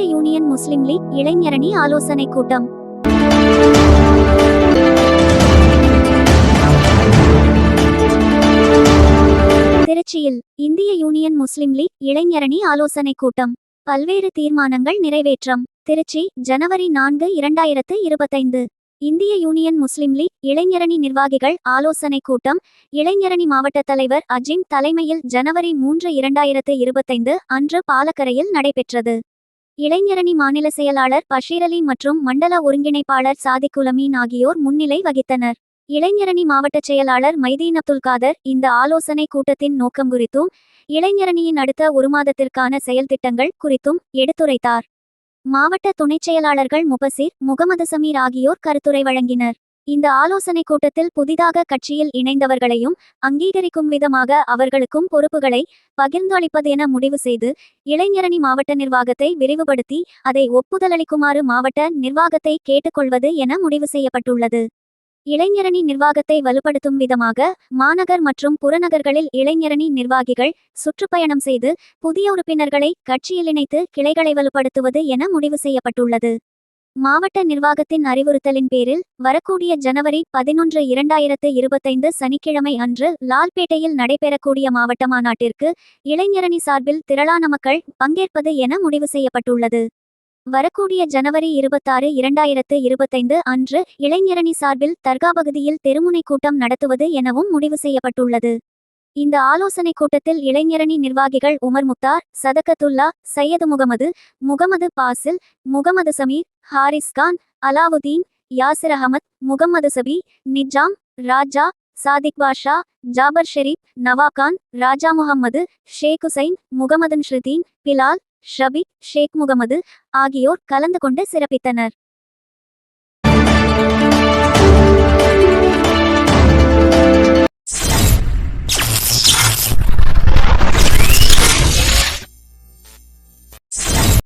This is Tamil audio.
யூனியன் முஸ்லிம் லீக் இளைஞரணி ஆலோசனை கூட்டம். திருச்சியில் இந்திய யூனியன் முஸ்லிம் லீக் இளைஞரணி ஆலோசனை கூட்டம். பல்வேறு தீர்மானங்கள் நிறைவேற்றம். திருச்சி ஜனவரி நான்கு இரண்டாயிரத்து இருபத்தைந்து. இந்திய யூனியன் முஸ்லிம் லீக் இளைஞரணி நிர்வாகிகள் ஆலோசனை கூட்டம். இளைஞரணி மாவட்ட தலைவர் அஜிம் தலைமையில் ஜனவரி மூன்று இரண்டாயிரத்து இருபத்தைந்து அன்று பாலக்கரையில் நடைபெற்றது. இளைஞரணி மாநில செயலாளர் பஷீரலி மற்றும் மண்டல ஒருங்கிணைப்பாளர் சாதிக் உலமீன் ஆகியோர் முன்னிலை வகித்தனர். இளைஞரணி மாவட்ட செயலாளர் மைதீன் அப்துல் காதர் இந்த ஆலோசனை கூட்டத்தின் நோக்கம் குறித்தும் இளைஞரணியின் அடுத்த ஒரு மாதத்திற்கான செயல்திட்டங்கள் குறித்தும் எடுத்துரைத்தார். மாவட்ட துணைச் செயலாளர்கள் முபசிர் முகமது சமீர் ஆகியோர் கருத்துரை வழங்கினர். இந்த ஆலோசனை கூட்டத்தில் புதிதாக கட்சியில் இணைந்தவர்களையும் அங்கீகரிக்கும் விதமாக அவர்களுக்கும் பொறுப்புகளை பகிர்ந்தளிப்பது என முடிவு செய்து இளைஞரணி மாவட்ட நிர்வாகத்தை விரிவுபடுத்தி அதை ஒப்புதலளிக்குமாறு மாவட்ட நிர்வாகத்தை கேட்டுக்கொள்வது என முடிவு செய்யப்பட்டுள்ளது. இளைஞரணி நிர்வாகத்தை வலுப்படுத்தும் விதமாக மாநகர் மற்றும் புறநகர்களில் இளைஞரணி நிர்வாகிகள் சுற்றுப்பயணம் செய்து புதிய உறுப்பினர்களை கட்சியில் இணைத்து கிளைகளை வலுப்படுத்துவது என முடிவு செய்யப்பட்டுள்ளது. மாவட்ட நிர்வாகத்தின் அறிவுறுத்தலின் பேரில் வரக்கூடிய ஜனவரி பதினொன்று இரண்டாயிரத்து இருபத்தைந்து சனிக்கிழமை அன்று லால்பேட்டையில் நடைபெறக்கூடிய மாவட்ட மாநாட்டிற்கு இளைஞரணி சார்பில் திரளான மக்கள் பங்கேற்பது என முடிவு செய்யப்பட்டுள்ளது. வரக்கூடிய ஜனவரி இருபத்தாறு இரண்டாயிரத்து இருபத்தைந்து அன்று இளைஞரணி சார்பில் தர்கா பகுதியில் தெருமுனை கூட்டம் நடத்துவது எனவும் முடிவு செய்யப்பட்டுள்ளது. இந்த ஆலோசனைக் கூட்டத்தில் இளைஞரணி நிர்வாகிகள் உமர் முக்தார் சதகத்துல்லா சையது முகமது முகமது பாசில் முகமது சமீர் ஹாரிஸ் கான் அலாவுதீன் யாசிர் அகமத் முகமது சபி நிஜாம் ராஜா சாதிக் பாஷா ஜாபர் ஷெரீப் நவாகான் ராஜா முகம்மது ஷேக் ஹுசைன் முகமதுன் ஷ்ருதீன் பிலால் ஷபீக் ஷேக் முகமது ஆகியோர் கலந்து கொண்டு சிறப்பித்தனர்.